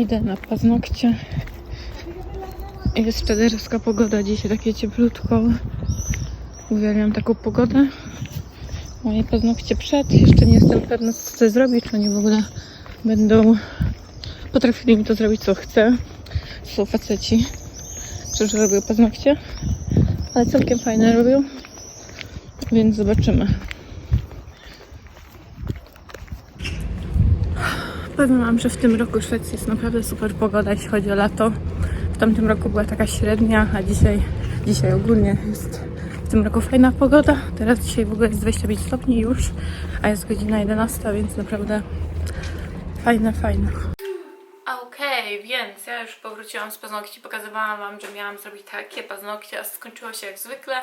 Idę na paznokcie. Jest czederska pogoda, dzisiaj takie cieplutko. Uwielbiam taką pogodę. Moje paznokcie przed. Jeszcze nie jestem pewna, co chcę zrobić. Oni w ogóle będą potrafili mi to zrobić, co chcę. Są faceci, którzy robią paznokcie. Ale całkiem fajne robią. Więc zobaczymy. Powiem Wam, że w tym roku w Szwecji jest naprawdę super pogoda, jeśli chodzi o lato. W tamtym roku była taka średnia, a dzisiaj, dzisiaj ogólnie jest w tym roku fajna pogoda. Teraz dzisiaj w ogóle jest 25 stopni już, a jest godzina 11, więc naprawdę fajne, fajne. Okej, więc ja już powróciłam z paznokci, pokazywałam Wam, że miałam zrobić takie paznokcie, a skończyło się jak zwykle.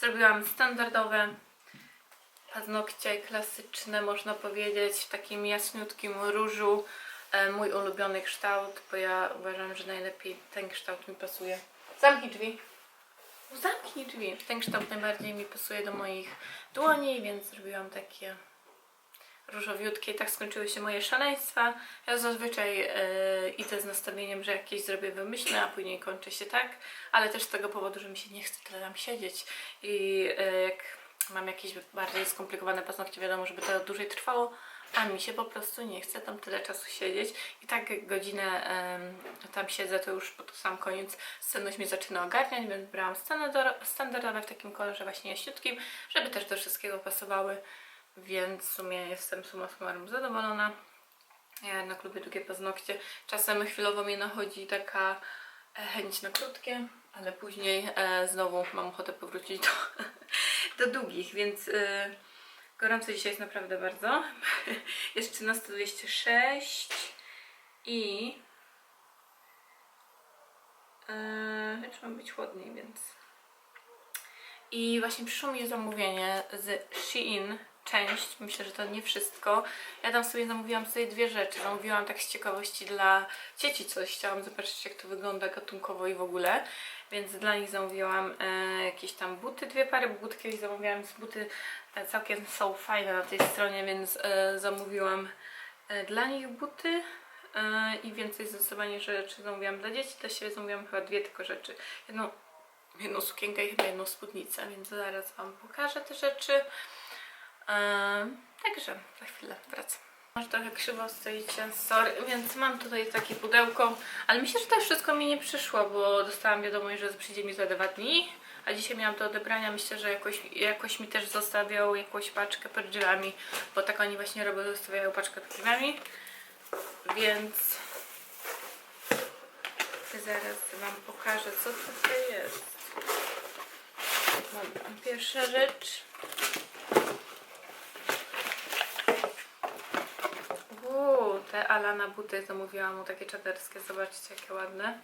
Zrobiłam standardowe paznokcie klasyczne, można powiedzieć, w takim jasniutkim różu. E, mój ulubiony kształt, bo ja uważam, że najlepiej ten kształt mi pasuje. Zamknij drzwi. Zamknij drzwi. Ten kształt najbardziej mi pasuje do moich dłoni, więc zrobiłam takie różowiutkie. Tak skończyły się moje szaleństwa. Ja zazwyczaj e, idę z nastawieniem, że jakieś zrobię wymyślne, a później kończy się tak, ale też z tego powodu, że mi się nie chce tyle tam siedzieć. I e, jak mam jakieś bardziej skomplikowane paznokcie, wiadomo, żeby to dłużej trwało, a mi się po prostu nie chce tam tyle czasu siedzieć. I tak godzinę tam siedzę, to już po to sam koniec scenność mnie zaczyna ogarniać, więc brałam standardowe w takim kolorze właśnie jaśniutkim, żeby też do wszystkiego pasowały, więc w sumie jestem summa summarum zadowolona. Ja jednak lubię długie paznokcie. Czasem chwilowo mnie nachodzi taka e, chęć na krótkie, ale później e, znowu mam ochotę powrócić do, do długich, więc e, gorąco dzisiaj jest naprawdę bardzo. jest 13.26 i e, ma być chłodniej, więc i właśnie przyszło mi zamówienie z Shein, część, myślę, że to nie wszystko. Ja tam sobie zamówiłam sobie dwie rzeczy. Zamówiłam tak z ciekawości dla dzieci coś. Chciałam zobaczyć, jak to wygląda gatunkowo i w ogóle. Więc dla nich zamówiłam e, jakieś tam buty, dwie pary but kiedyś zamówiłam, więc buty e, całkiem są fajne na tej stronie, więc e, zamówiłam e, dla nich buty. e, I więcej zdecydowanie rzeczy zamówiłam dla dzieci, dla siebie zamówiłam chyba dwie tylko rzeczy. Jedną jedną sukienkę i chyba jedną spódnicę, więc zaraz Wam pokażę te rzeczy. Także za chwilę wracam. Może trochę krzywo stoicie, sorry, więc mam tutaj takie pudełko, ale myślę, że to wszystko mi nie przyszło, bo dostałam wiadomość, że przyjdzie mi za dwa dni, a dzisiaj miałam do odebrania, myślę, że jakoś, jakoś mi też zostawiał jakąś paczkę pod drzwiami, bo tak oni właśnie robią, zostawiają paczkę pod drzwiami, więc zaraz Wam pokażę, co tutaj jest. Dobra, pierwsza rzecz. Te Alana buty zamówiłam mu takie czaderskie. Zobaczcie, jakie ładne.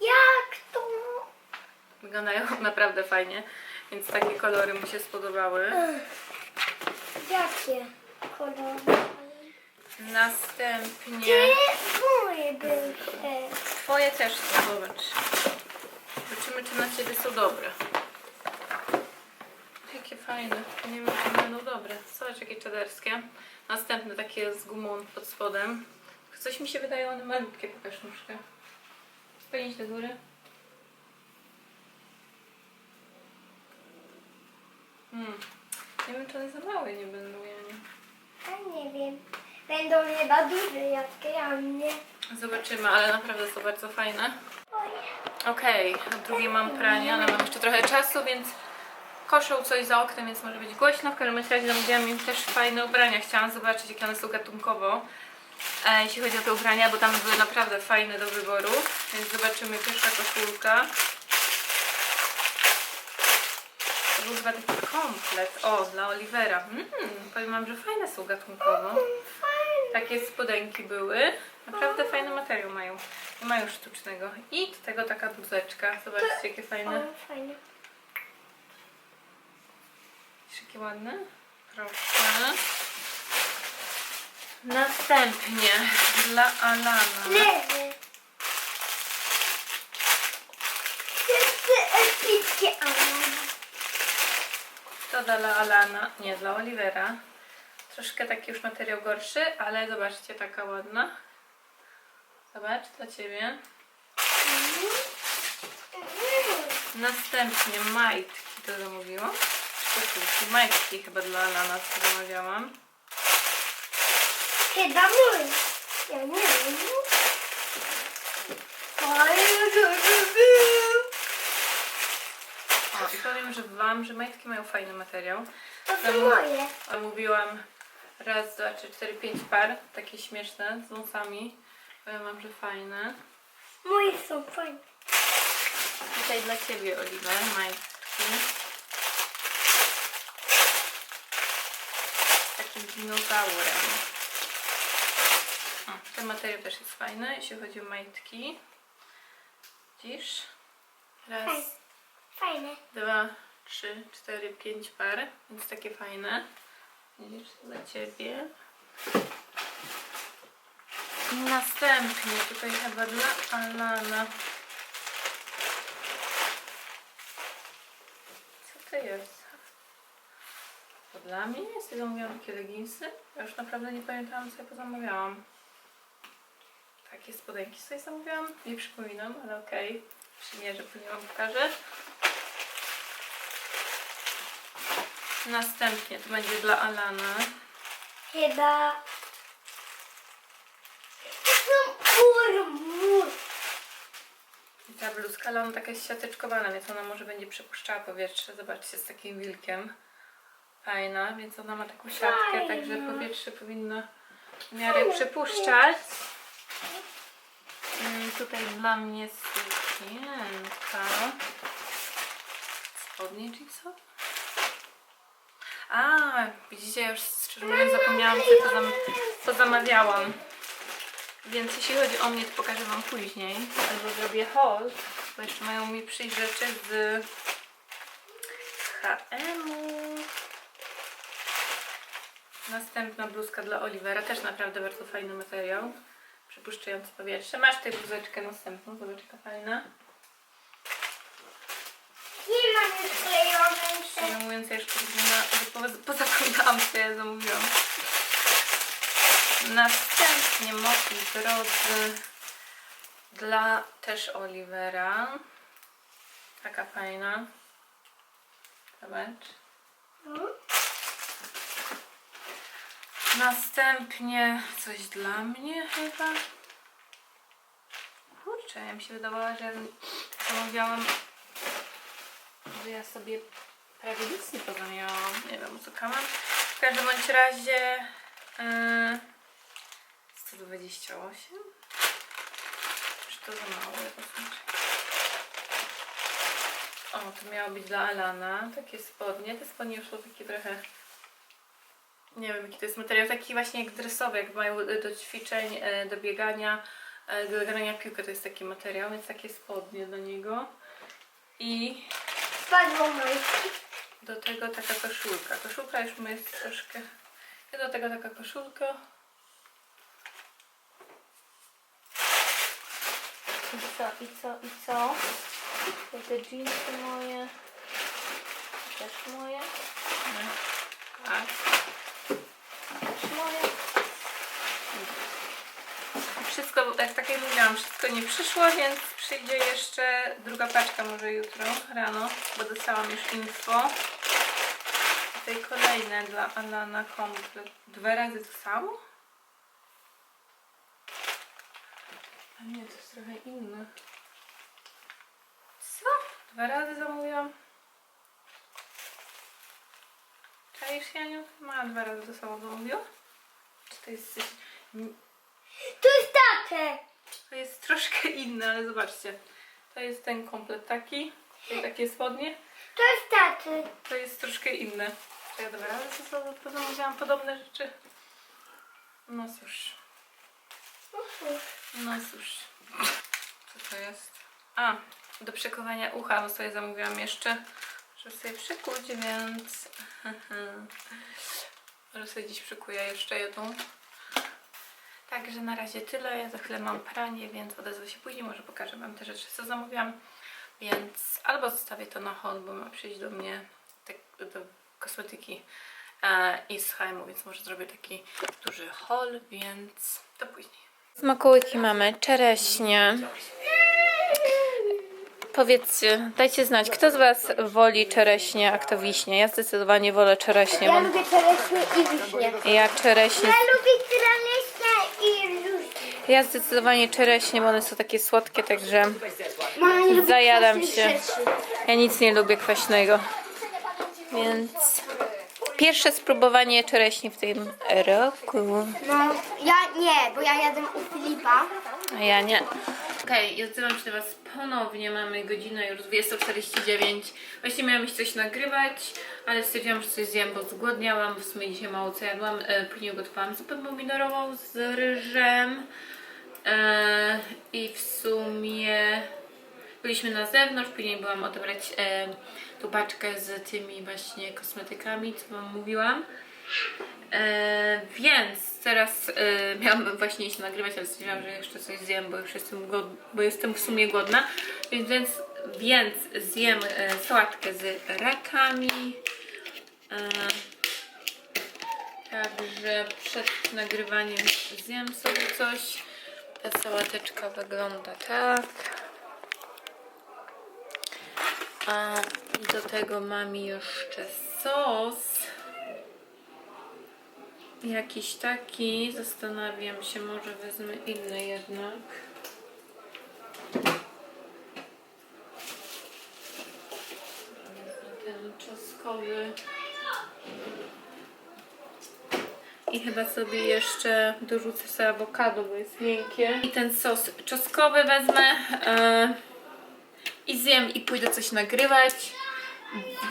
Jak to? Wyglądają naprawdę fajnie, więc takie kolory mu się spodobały. Jakie kolory? Następnie moje były twoje też zobacz. Zobaczymy, czy na ciebie są dobre. Jakie fajne. Nie wiem, czy będą dobre. Zobacz, jakie czaderskie. Następne takie z gumą pod spodem. Coś mi się wydaje, one malutkie. Pokaż nóżkę. Podnieś do góry. Hmm. Nie wiem, czy one za małe nie będą, ja nie. Ja nie wiem. Będą chyba duże jak ja mnie. Zobaczymy, ale naprawdę są bardzo fajne. Okej, okay. drugie mam pranie, ale mam jeszcze trochę czasu, więc koszą coś za oknem, więc może być głośno. W każdym razie zamówiłam im też fajne ubrania. Chciałam zobaczyć, jakie one są gatunkowo, e, jeśli chodzi o te ubrania, bo tam były naprawdę fajne do wyboru. Więc zobaczymy pierwsza koszulka. To był chyba taki komplet. O, dla Olivera. Mm, powiem wam, że fajne są gatunkowo. Takie spodenki były. Naprawdę fajny materiał mają. Nie mają sztucznego. I do tego taka bluzeczka. Zobaczcie, jakie fajne. Fajne. Widzisz, jakie ładne? Proszę. Następnie dla Alana. Lewy. Epickie ale. To dla Alana, nie dla Olivera. Troszkę taki już materiał gorszy, ale zobaczcie, taka ładna. Zobacz, dla Ciebie. Mm. Następnie majtki to zamówiłam. Koszulki? Majtki chyba dla Alana co zamawiałam. Chyba mój. Ja nie wiem. Ale był. O, i powiem że Wam, że majtki mają fajny materiał. To są moje. Zamówiłam raz, dwa, trzy, cztery, pięć par. Takie śmieszne, z wąsami. Powiem Wam, że fajne. Moje są fajne. Tutaj dla Ciebie, Oliver, majtki. Z takim dinozaurem. O, ten materiał też jest fajny, jeśli chodzi o majtki. Widzisz? Raz, Fajne. Fajne. dwa, trzy, cztery, pięć par, więc takie fajne. Widzisz, dla Ciebie. Następnie tutaj chyba dla Alana. Co to jest? To dla mnie? Sobie zamówiłam takie leginsy. Ja już naprawdę nie pamiętałam, co ja pozamawiałam. Takie spodenki sobie zamówiłam. Nie przypominam, ale okej. Przymierzę, później Wam pokażę. Następnie to będzie dla Alana. Chyba. To są urmur. I ta bluzka, ale ona taka jest siateczkowana, więc ona może będzie przepuszczała powietrze. Zobaczcie, z takim wilkiem. Fajna, więc ona ma taką siatkę, także powietrze powinno w miarę przepuszczać. Mm, tutaj dla mnie sukienka. Spodnie czy co? A, widzicie, ja już szczerze mówiąc zapomniałam, co zam co zamawiałam. Więc jeśli chodzi o mnie, to pokażę Wam później. Albo zrobię haul, bo jeszcze mają mi przyjść rzeczy z H&M-u. Następna bluzka dla Olivera, też naprawdę bardzo fajny materiał. Przepuszczający powietrze. Masz tę bluzeczkę następną, zobacz jaka fajna. Nie mam już klejonej jeszcze. Szczerze mówiąc, ja już pozapomina- poza- pozapomniałam, co ja zamówiłam. Następnie moi drodzy dla też Olivera. Taka fajna. Zobacz. Następnie coś dla mnie chyba. Kurczę, ja mi się wydawało, że zamówiłam, że ja sobie prawie nic nie pozamiałam. Nie wiem, co kam. W każdym bądź razie yy, 128. Czy to za mało? O, to miało być dla Alana. Takie spodnie. Te spodnie już są takie trochę nie wiem jaki to jest materiał, taki właśnie jak dresowy, jak mają do ćwiczeń, e, do biegania, e, do grania piłkę, to jest taki materiał, więc takie spodnie do niego. I Spadło majtki. do tego taka koszulka. Koszulka już ma jest troszkę... I do tego taka koszulka. I co, i co, i co? To te jeansy moje. Też moje. Nie. Tak. Też moje. Wszystko, jak tak jak mówiłam, wszystko nie przyszło, więc przyjdzie jeszcze druga paczka może jutro rano, bo dostałam już info. Tutaj kolejne dla Alana komplet. Dwa razy to samo? A nie, to jest trochę inne. Co? Dwa razy zamówiłam. Czaisz, Janiu? Ma dwa razy to samo zamówiła? Czy to jest coś... Tu jest takie. To jest troszkę inne, ale zobaczcie. To jest ten komplet taki. Tutaj takie spodnie. To jest taty. To jest troszkę inne. To ja razy sobie to zamówiłam podobne rzeczy. No cóż. No cóż. Co to jest? A, do przekowania ucha, bo sobie zamówiłam jeszcze, żeby sobie przykuć, więc... Może sobie dziś przykuję jeszcze jedną. Także na razie tyle. Ja za chwilę mam pranie, więc odezwę się później. Może pokażę Wam te rzeczy, co zamówiłam. Więc albo zostawię to na haul, bo ma przyjść do mnie te, do kosmetyki e, i z H&M, więc może zrobię taki duży haul, więc do później. Smakołyki mamy czereśnie. Powiedzcie, dajcie znać, kto z Was woli czereśnie, a kto wiśnie. Ja zdecydowanie wolę czereśnie. Ja Mam... lubię czereśnie i wiśnie. Ja czereśnie, Ja lubię czereśnie. Ja zdecydowanie czereśnie, bo one są takie słodkie, także Mama nie lubi Zajadam kwaśnych się. rzeczy. ja nic nie lubię kwaśnego. Więc pierwsze spróbowanie czereśni w tym roku. No, ja nie, bo ja jadłem u Filipa. A ja nie. Okej, okay, odzywam się do Was ponownie. Mamy godzinę już 20.49. Właśnie miałam iść coś nagrywać, ale stwierdziłam, że coś zjem, bo zgłodniałam. W sumie dzisiaj mało co jadłam. E, później gotowałam zupę pomidorową z ryżem. E, I w sumie byliśmy na zewnątrz. Później byłam odebrać e, paczkę z tymi właśnie kosmetykami, co Wam mówiłam. E, więc teraz e, miałam właśnie iść nagrywać, ale stwierdziłam, że jeszcze coś zjem, bo już jestem, bo jestem w sumie głodna. Więc, więc, więc zjem e, sałatkę z rakami. E, także przed nagrywaniem zjem sobie coś. Ta sałateczka wygląda tak. A do tego mam jeszcze sos. Jakiś taki. Zastanawiam się, może wezmę inny jednak. Ten czoskowy. I chyba sobie jeszcze dorzucę sobie awokado, bo jest miękkie. I ten sos czoskowy wezmę. e, I zjem i pójdę coś nagrywać.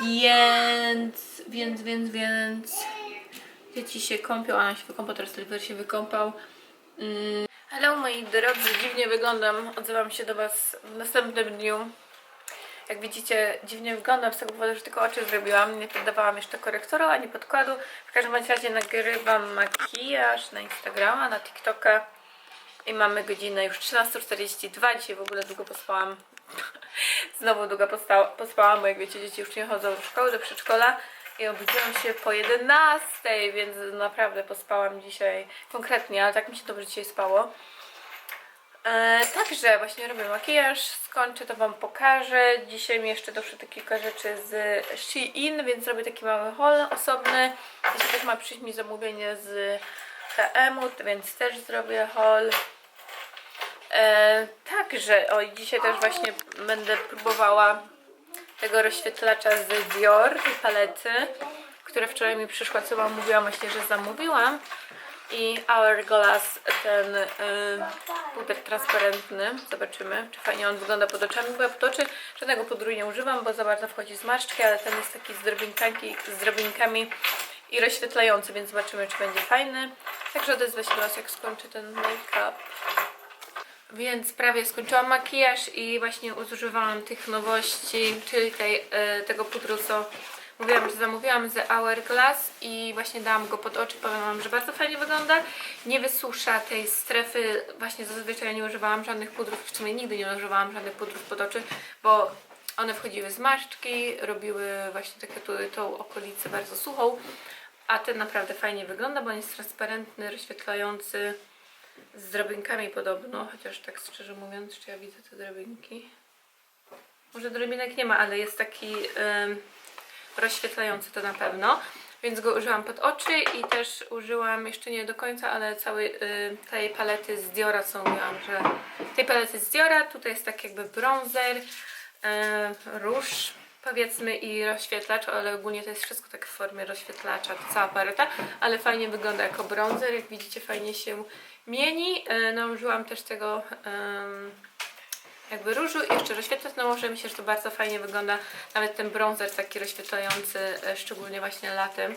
Więc, więc, więc, więc. Dzieci się kąpią, Anna się wykąpał, teraz Oliver się wykąpał. Mm. Hello moi drodzy, dziwnie wyglądam. Odzywam się do Was w następnym dniu. Jak widzicie, dziwnie wyglądam z tego powodu, że tylko oczy zrobiłam. Nie poddawałam jeszcze korektora ani podkładu. W każdym razie nagrywam makijaż na Instagrama, na TikToka. I mamy godzinę już 13.42. Dzisiaj w ogóle długo pospałam. Znowu długo pospałam, bo jak wiecie, dzieci już nie chodzą do szkoły, do przedszkola. I obudziłam się po 11, więc naprawdę pospałam dzisiaj konkretnie, ale tak mi się dobrze dzisiaj spało. E, także właśnie robię makijaż, skończę to Wam pokażę. Dzisiaj mi jeszcze doszły te kilka rzeczy z Shein, więc zrobię taki mały haul osobny. Dzisiaj też ma przyjść mi zamówienie z HM-u, więc też zrobię haul. E, także, o i dzisiaj też właśnie będę próbowała tego rozświetlacza z Dior, tej palety, które wczoraj mi przyszła, co Wam mówiłam właśnie, że zamówiłam. I Hourglass, ten y, puder transparentny. Zobaczymy, czy fajnie on wygląda pod oczami, bo ja pod oczy żadnego pudru nie używam, bo za bardzo wchodzi zmarszczki, ale ten jest taki z drobinkami, z drobinkami i rozświetlający, więc zobaczymy, czy będzie fajny. Także odezwę się do Was, jak skończę ten make-up. Więc prawie skończyłam makijaż i właśnie używałam tych nowości, czyli tej, e, tego pudru, co mówiłam, że zamówiłam z Hourglass i właśnie dałam go pod oczy. Powiem Wam, że bardzo fajnie wygląda. Nie wysusza tej strefy. Właśnie zazwyczaj nie używałam żadnych pudrów, w sumie nigdy nie używałam żadnych pudrów pod oczy, bo one wchodziły z maszczki, robiły właśnie takie tu, tą okolicę bardzo suchą. A ten naprawdę fajnie wygląda, bo on jest transparentny, rozświetlający z drobinkami podobno, chociaż tak szczerze mówiąc, czy ja widzę te drobinki? Może drobinek nie ma, ale jest taki em, rozświetlający to na pewno. Więc go użyłam pod oczy i też użyłam jeszcze nie do końca, ale całej y, tej palety z Diora, co mówiłam, że tej palety z Diora, tutaj jest tak jakby bronzer, y, róż powiedzmy i rozświetlacz, ale ogólnie to jest wszystko tak w formie rozświetlacza, cała paleta, ale fajnie wygląda jako bronzer, jak widzicie fajnie się mieni. Y, nałożyłam też tego jakby różu i jeszcze rozświetlać nałożę. Myślę, że to bardzo fajnie wygląda. Nawet ten bronzer taki rozświetlający, e, szczególnie właśnie latem.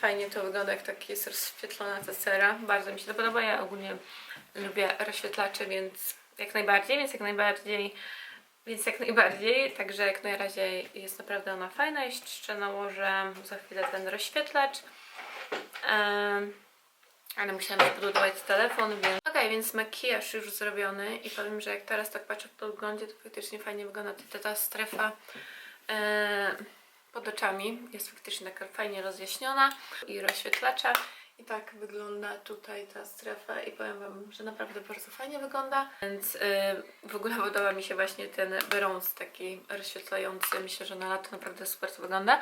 Fajnie to wygląda, jak taki jest rozświetlona ta cera. Bardzo mi się to podoba. Ja ogólnie lubię rozświetlacze, więc jak najbardziej, więc jak najbardziej, więc jak najbardziej. Także jak na razie jest naprawdę ona fajna. Jeszcze nałożę za chwilę ten rozświetlacz. Em, ale musiałam podładować telefon, więc... Okej, więc makijaż już zrobiony i powiem, że jak teraz tak patrzę po wyglądzie, to faktycznie fajnie wygląda ta, ta strefa e, pod oczami. Jest faktycznie taka fajnie rozjaśniona i rozświetlacza. I tak wygląda tutaj ta strefa i powiem Wam, że naprawdę bardzo fajnie wygląda. Więc yy, w ogóle podoba mi się właśnie ten brąz taki rozświetlający. Myślę, że na lato naprawdę super to wygląda.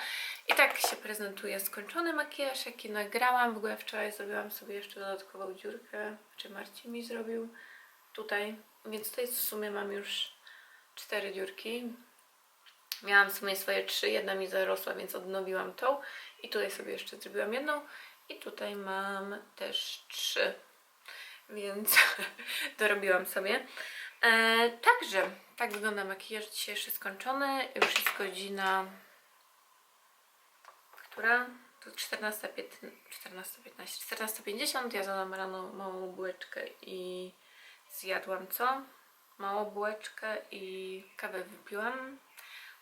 I tak się prezentuje skończony makijaż, jaki nagrałam. W ogóle wczoraj zrobiłam sobie jeszcze dodatkową dziurkę, czy Marcin mi zrobił tutaj. Więc tutaj w sumie mam już cztery dziurki. Miałam w sumie swoje trzy, jedna mi zarosła, więc odnowiłam tą. I tutaj sobie jeszcze zrobiłam jedną. I tutaj mam też trzy, więc dorobiłam sobie. E, także, tak wygląda makijaż dzisiejszy skończony. Już jest godzina, która? To 14.15, 14.15, 14.50. Ja zadam rano małą bułeczkę i zjadłam co? Małą bułeczkę i kawę wypiłam.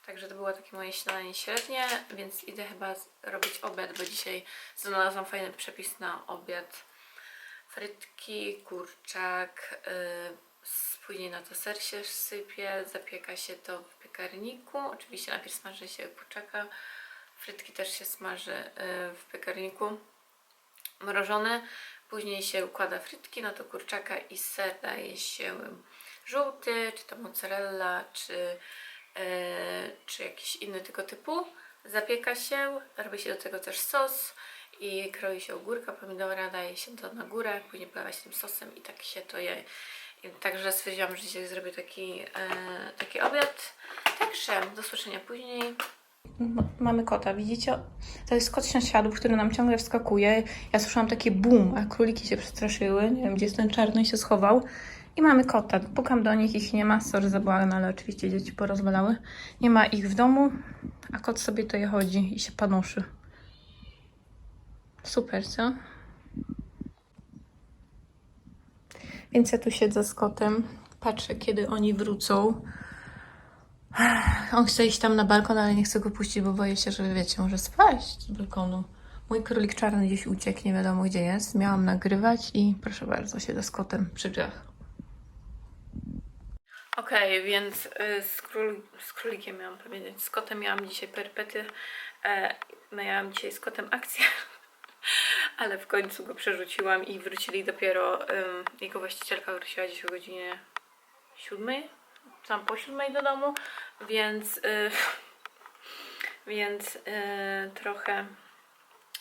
Także to było takie moje śniadanie średnie, więc idę chyba robić obiad, bo dzisiaj znalazłam fajny przepis na obiad. Frytki, kurczak, yy, później na to ser się sypie, zapieka się to w piekarniku. Oczywiście najpierw smaży się kurczaka, frytki też się smaży yy, w piekarniku mrożone. Później się układa frytki na to kurczaka i ser daje się żółty, czy to mozzarella, czy, czy jakiś inny tego typu. Zapieka się, robi się do tego też sos i kroi się ogórka, pomidora, daje się to na górę, później polewa się tym sosem i tak się to je. I Także stwierdziłam, że dzisiaj zrobię taki, e, taki obiad. Także do słyszenia później. Mamy kota, widzicie? To jest kot sąsiadów, który nam ciągle wskakuje. Ja słyszałam takie bum, a króliki się przestraszyły. Nie wiem, gdzie jest ten czarny się schował. I mamy kota. Pukam do nich, ich nie ma. Sorry za bałagan, ale oczywiście dzieci porozwalały. Nie ma ich w domu, a kot sobie tutaj chodzi i się panoszy. Super, co? Więc ja tu siedzę z kotem. Patrzę, kiedy oni wrócą. On chce iść tam na balkon, ale nie chcę go puścić, bo boję się, że wiecie, może spaść z balkonu. Mój królik czarny gdzieś uciekł, nie wiadomo gdzie jest. Miałam nagrywać i proszę bardzo, siedzę z kotem przy drzwiach. Okej, więc y, z, król, z królikiem miałam powiedzieć. Z kotem miałam dzisiaj perpety. E, miałam dzisiaj z kotem akcję. Ale w końcu go przerzuciłam i wrócili dopiero. jego właścicielka wróciła dziś o godzinie siódmej, tam po siódmej do domu, więc, y, więc y, trochę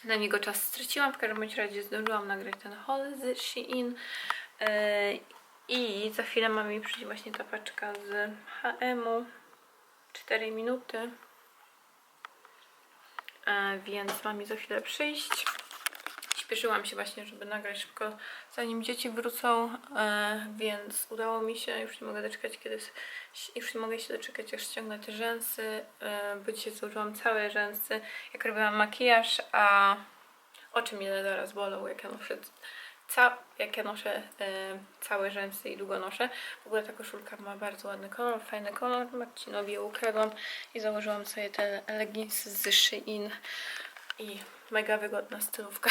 na niego czas straciłam. W każdym razie zdążyłam nagrać ten haul z Shein. I za chwilę ma mi przyjść właśnie ta paczka z H&M-u. 4 minuty. E, więc ma mi za chwilę przyjść. Śpieszyłam się właśnie, żeby nagrać szybko, zanim dzieci wrócą, e, więc udało mi się. Już nie mogę doczekać, kiedy już nie mogę się doczekać, aż ściągnę te rzęsy, e, bo dzisiaj założyłam całe rzęsy, jak robiłam makijaż, a oczy mnie zaraz bolą, jak ja noszę, ca, jak ja noszę e, całe rzęsy i długo noszę. W ogóle ta koszulka ma bardzo ładny kolor, fajny kolor. Marcinowi ją ukradłam i założyłam sobie te leginsy z Shein i mega wygodna stylówka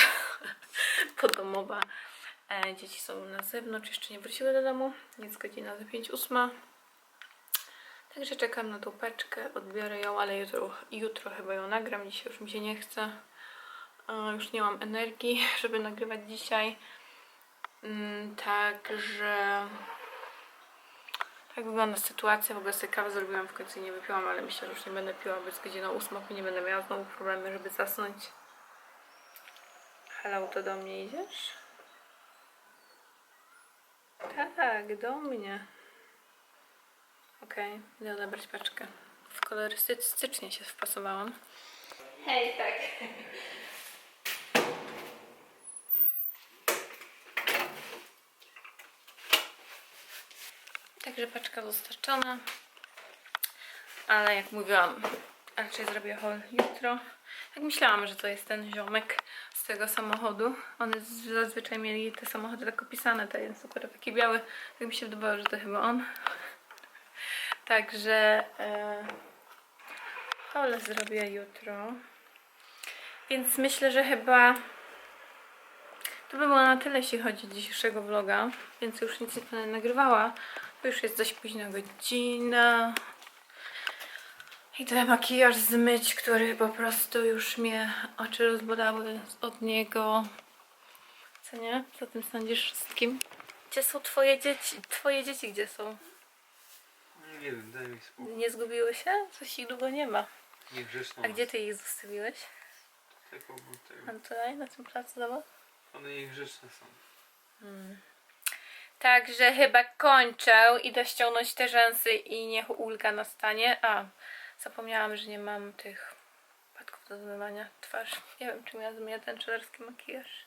podomowa. E, dzieci są na zewnątrz, jeszcze nie wróciły do domu, jest godzina za 5-8. Także czekam na tą paczkę, odbiorę ją, ale jutro, jutro chyba ją nagram, dzisiaj już mi się nie chce. E, już nie mam energii, żeby nagrywać dzisiaj. Mm, także tak wygląda sytuacja. W ogóle sobie kawę zrobiłam, w końcu nie wypiłam, ale myślę, że już nie będę piła, bo jest godzina 8, bo nie będę miała znowu problemy, żeby zasnąć. Hello, to do mnie idziesz? Tak, do mnie. Okej, idę odebrać paczkę. W kolorystycznie się wpasowałam. Hej, tak. Także paczka dostarczona. Ale jak mówiłam, raczej zrobię haul jutro. Jak myślałam, że to jest ten ziomek z tego samochodu. One zazwyczaj mieli te samochody tak opisane, ten jest akurat taki biały. Tak mi się wydawało, że to chyba on. Także e, haul zrobię jutro. Więc myślę, że chyba to by było na tyle, jeśli chodzi o dzisiejszego vloga. Więc już nic nie będę nagrywała. Bo już jest dość późna godzina. Idę makijaż zmyć, który po prostu już mnie oczy rozbolały od niego. co nie? Co tym sądzisz wszystkim? Gdzie są twoje dzieci? Twoje dzieci gdzie są? Nie wiem, daj mi spokój. Nie zgubiły się? Coś ich długo nie ma. Niegrzeczną. A gdzie ty ich zostawiłeś? Obok tego. A tutaj, na tym placu zabaw? One niegrzeczne są. Także chyba kończę. Idę ściągnąć te rzęsy i niech ulga nastanie. A, zapomniałam, że nie mam tych płatków do zmywania twarzy. Nie wiem, czy miała zmyję ten czelarski makijaż.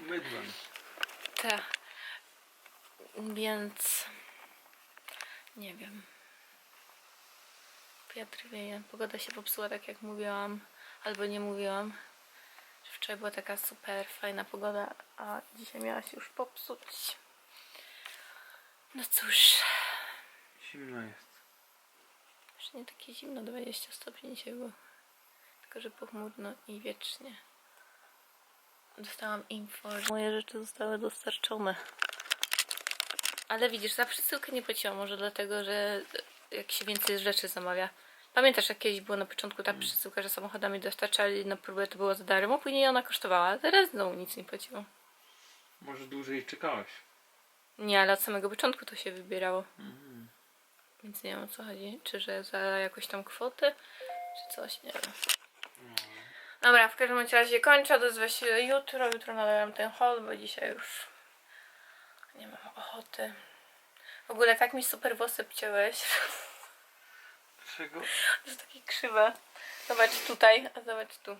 Mydłem. Tak. Więc nie wiem. Wiatr wieje. Pogoda się popsuła tak jak mówiłam. Albo nie mówiłam. Wczoraj była taka super fajna pogoda, a dzisiaj miała się już popsuć. No cóż, Zimno jest. już nie takie zimno, 20 stopni dzisiaj było. Tylko, że pochmurno i wiecznie. Dostałam info, że moje rzeczy zostały dostarczone. Ale widzisz, za przesyłkę nie płaciłam, może dlatego, że jak się więcej rzeczy zamawia. Pamiętasz, jak kiedyś było na początku ta przesyłka, że samochodami dostarczali na próbę, to było za darmo, później ona kosztowała, a teraz znowu nic nie płaciło. Może dłużej czekałeś. Nie, ale od samego początku to się wybierało. Więc nie wiem o co chodzi. Czy że za jakąś tam kwotę, czy coś, nie wiem. Dobra, w każdym bądź razie kończę, odezwę się jutro. Jutro nadawiam ten haul, bo dzisiaj już nie mam ochoty. W ogóle tak mi super włosy obciąłeś. Czego? To jest takie krzywe. Zobacz tutaj, a zobacz tu.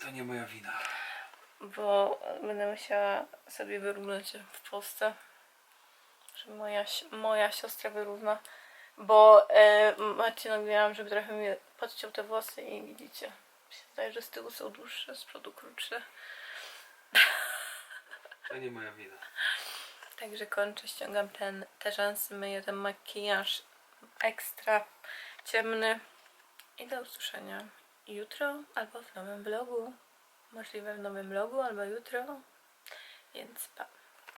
To nie moja wina. Bo będę musiała sobie wyrównać w Polsce. Że moja, moja siostra wyrówna. Bo e, Marcinowi mówiłam, żeby trochę mi podciął te włosy i widzicie. Mi się zdaje, że z tyłu są dłuższe, z przodu krótsze. To nie moja wina. Także kończę, ściągam ten, te rzęsy, myję ten makijaż ekstra ciemny. I do usłyszenia jutro albo w nowym vlogu. Możliwe w nowym vlogu albo jutro. Więc pa.